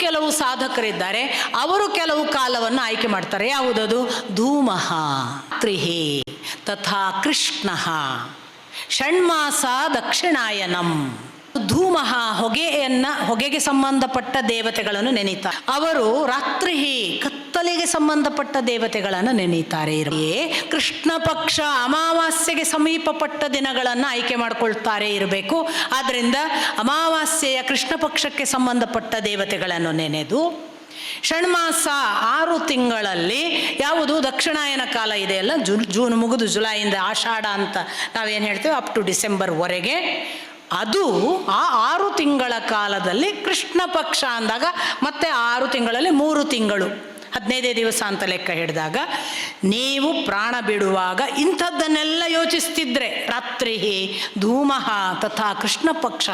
ಕೆಲವು ಸಾಧಕರಿದ್ದಾರೆ. ಅವರು ಕೆಲವು ಕಾಲವನ್ನು ಆಯ್ಕೆ ಮಾಡ್ತಾರೆ. ಯಾವುದದು? ಧೂಮಃ ತ್ರಿಹಿ ತಥಾ ಕೃಷ್ಣ ಷಣ್ಮಾಸ ದಕ್ಷಿಣಾಯನಂ. ಧೂಮಃ ಹೊಗೆಯನ್ನ, ಹೊಗೆಗೆ ಸಂಬಂಧಪಟ್ಟ ದೇವತೆಗಳನ್ನು ನೆನೀತಾರೆ. ಅವರು ರಾತ್ರಿ ಕತ್ತಲೆಗೆ ಸಂಬಂಧಪಟ್ಟ ದೇವತೆಗಳನ್ನು ನೆನೀತಾರೆ. ಇರೇ ಕೃಷ್ಣ ಪಕ್ಷ ಅಮಾವಾಸ್ಯೆಗೆ ಸಮೀಪಪಟ್ಟ ದಿನಗಳನ್ನು ಆಯ್ಕೆ ಮಾಡಿಕೊಳ್ತಾರೆ ಇರಬೇಕು. ಆದ್ದರಿಂದ ಅಮಾವಾಸ್ಯೆಯ ಕೃಷ್ಣ ಪಕ್ಷಕ್ಕೆ ಸಂಬಂಧಪಟ್ಟ ದೇವತೆಗಳನ್ನು ನೆನೆದು, ಷಣ್ಮಾಸ ಆರು ತಿಂಗಳಲ್ಲಿ ಯಾವುದು ದಕ್ಷಿಣಾಯನ ಕಾಲ ಇದೆಯಲ್ಲ ಜೂನ್ ಜೂನ್ ಮುಗಿದು ಜುಲೈಯಿಂದ ಆಷಾಢ ಅಂತ ನಾವೇನು ಹೇಳ್ತೇವೆ? ಅಪ್ ಟು ಡಿಸೆಂಬರ್ವರೆಗೆ ಅದು ಆ ಆರು ತಿಂಗಳ ಕಾಲದಲ್ಲಿ ಕೃಷ್ಣ ಪಕ್ಷ ಅಂದಾಗ ಮತ್ತೆ ಆರು ತಿಂಗಳಲ್ಲಿ ಮೂರು ತಿಂಗಳು. ಹದಿನೈದೇ ದಿವಸ ಅಂತ ಲೆಕ್ಕ ಹಿಡಿದಾಗ ನೀವು ಪ್ರಾಣ ಬಿಡುವಾಗ ಇಂಥದ್ದನ್ನೆಲ್ಲ ಯೋಚಿಸ್ತಿದ್ರೆ ರಾತ್ರಿ ಧೂಮಃ ತಥಾ ಕೃಷ್ಣ ಪಕ್ಷ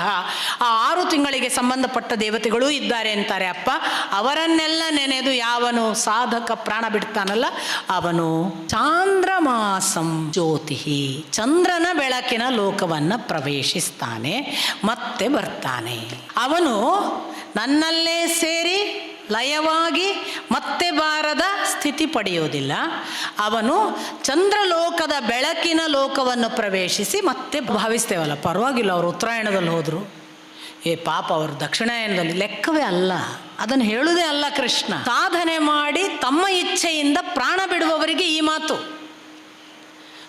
ಆ ಆರು ತಿಂಗಳಿಗೆ ಸಂಬಂಧಪಟ್ಟ ದೇವತೆಗಳೂ ಇದ್ದಾರೆ ಅಂತಾರೆ, ಅಪ್ಪ. ಅವರನ್ನೆಲ್ಲ ನೆನೆದು ಯಾವನು ಸಾಧಕ ಪ್ರಾಣ ಬಿಡ್ತಾನಲ್ಲ, ಅವನು ಚಾಂದ್ರಮಾಸಂ ಜ್ಯೋತಿ ಚಂದ್ರನ ಬೆಳಕಿನ ಲೋಕವನ್ನು ಪ್ರವೇಶಿಸ್ತಾನೆ, ಮತ್ತೆ ಬರ್ತಾನೆ. ಅವನು ನನ್ನಲ್ಲೇ ಸೇರಿ ಲಯವಾಗಿ ಮತ್ತೆ ಬಾರದ ಸ್ಥಿತಿ ಪಡೆಯೋದಿಲ್ಲ ಅವನು ಚಂದ್ರಲೋಕದ ಬೆಳಕಿನ ಲೋಕವನ್ನು ಪ್ರವೇಶಿಸಿ ಮತ್ತೆ ಭಾವಿಸ್ತೇವಲ್ಲ. ಪರವಾಗಿಲ್ಲ ಅವರು ಉತ್ತರಾಯಣದಲ್ಲಿ ಹೋದರು. ಏ ಪಾಪ ಅವರು ದಕ್ಷಿಣಾಯನದಲ್ಲಿ ಲೆಕ್ಕವೇ ಅಲ್ಲ. ಅದನ್ನು ಹೇಳುವುದೇ ಅಲ್ಲ ಕೃಷ್ಣ. ಸಾಧನೆ ಮಾಡಿ ತಮ್ಮ ಇಚ್ಛೆಯಿಂದ ಪ್ರಾಣ ಬಿಡುವವರಿಗೆ ಈ ಮಾತು.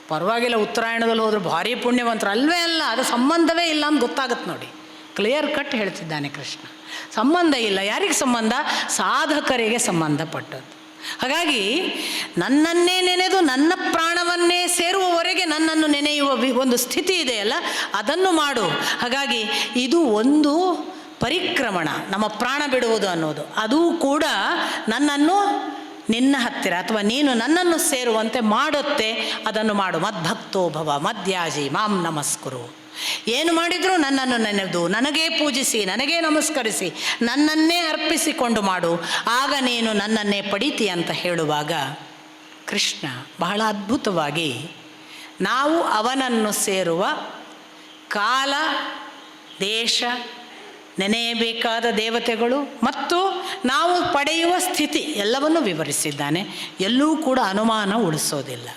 ಪರವಾಗಿಲ್ಲ ಉತ್ತರಾಯಣದಲ್ಲಿ ಹೋದ್ರೆ ಭಾರಿ ಪುಣ್ಯವಂತರು. ಅಲ್ವೇ ಅಲ್ಲ, ಅದು ಸಂಬಂಧವೇ ಇಲ್ಲ ಅಂತ ಗೊತ್ತಾಗುತ್ತೆ ನೋಡಿ. ಕ್ಲಿಯರ್ ಕಟ್ ಹೇಳ್ತಿದ್ದಾನೆ ಕೃಷ್ಣ. ಸಂಬಂಧ ಇಲ್ಲ. ಯಾರಿಗೆ ಸಂಬಂಧ? ಸಾಧಕರಿಗೆ ಸಂಬಂಧಪಟ್ಟದ್ದು. ಹಾಗಾಗಿ ನನ್ನನ್ನೇ ನೆನೆದು ನನ್ನ ಪ್ರಾಣವನ್ನೇ ಸೇರುವವರೆಗೆ ನನ್ನನ್ನು ನೆನೆಯುವ ಒಂದು ಸ್ಥಿತಿ ಇದೆಯಲ್ಲ, ಅದನ್ನು ಮಾಡು. ಹಾಗಾಗಿ ಇದು ಒಂದು ಪರಿಕ್ರಮಣ. ನಮ್ಮ ಪ್ರಾಣ ಬಿಡುವುದು ಅನ್ನೋದು. ಅದು ಕೂಡ ನನ್ನನ್ನು ನಿನ್ನ ಹತ್ತಿರ ಅಥವಾ ನೀನು ನನ್ನನ್ನು ಸೇರುವಂತೆ ಮಾಡುತ್ತೆ. ಅದನ್ನು ಮಾಡು. ಮದ್ಭಕ್ತೋ ಭವ ಮದ್ಯಾಜಿ ಮಾಂ ನಮಸ್ಕರು. ಏನು ಮಾಡಿದರೂ ನನ್ನನ್ನು ನೆನೆದು, ನನಗೇ ಪೂಜಿಸಿ, ನನಗೇ ನಮಸ್ಕರಿಸಿ, ನನ್ನನ್ನೇ ಅರ್ಪಿಸಿಕೊಂಡು ಮಾಡು. ಆಗ ನೀನು ನನ್ನನ್ನೇ ಪಡೀತಿ ಅಂತ ಹೇಳುವಾಗ ಕೃಷ್ಣ ಬಹಳ ಅದ್ಭುತವಾಗಿ ನಾವು ಅವನನ್ನು ಸೇರುವ ಕಾಲ, ದೇಶ, ನೆನೆಯಬೇಕಾದ ದೇವತೆಗಳು ಮತ್ತು ನಾವು ಪಡೆಯುವ ಸ್ಥಿತಿ ಎಲ್ಲವನ್ನು ವಿವರಿಸಿದ್ದಾನೆ. ಎಲ್ಲೂ ಕೂಡ ಅನುಮಾನ ಉಳಿಸೋದಿಲ್ಲ.